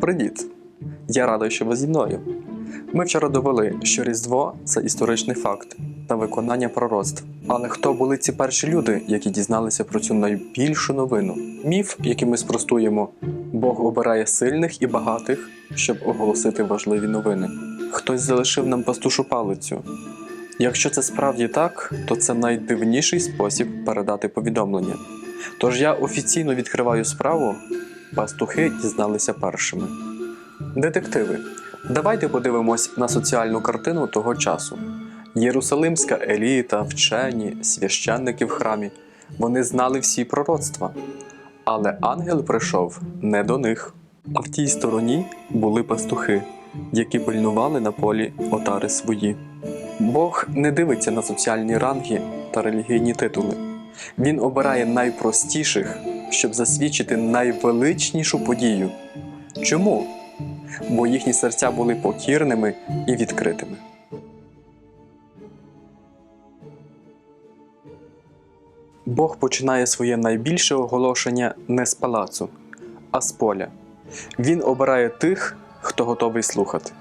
Привіт! Я радий, що ви зі мною. Ми вчора довели, що Різдво це історичний факт та виконання пророцтв. Але хто були ці перші люди, які дізналися про цю найбільшу новину? Міф, який ми спростуємо, Бог обирає сильних і багатих, щоб оголосити важливі новини. Хтось залишив нам пастушу палицю. Якщо це справді так, то це найдивніший спосіб передати повідомлення. Тож я офіційно відкриваю справу. Пастухи дізналися першими. Детективи. Давайте подивимось на соціальну картину того часу. Єрусалимська еліта, вчені, священники в храмі. Вони знали всі пророцтва. Але ангел прийшов не до них. А в тій стороні були пастухи, які пильнували на полі отари свої. Бог не дивиться на соціальні ранги та релігійні титули. Він обирає найпростіших, щоб засвідчити найвеличнішу подію. Чому? Бо їхні серця були покірними і відкритими. Бог починає своє найбільше оголошення не з палацу, а з поля. Він обирає тих, хто готовий слухати.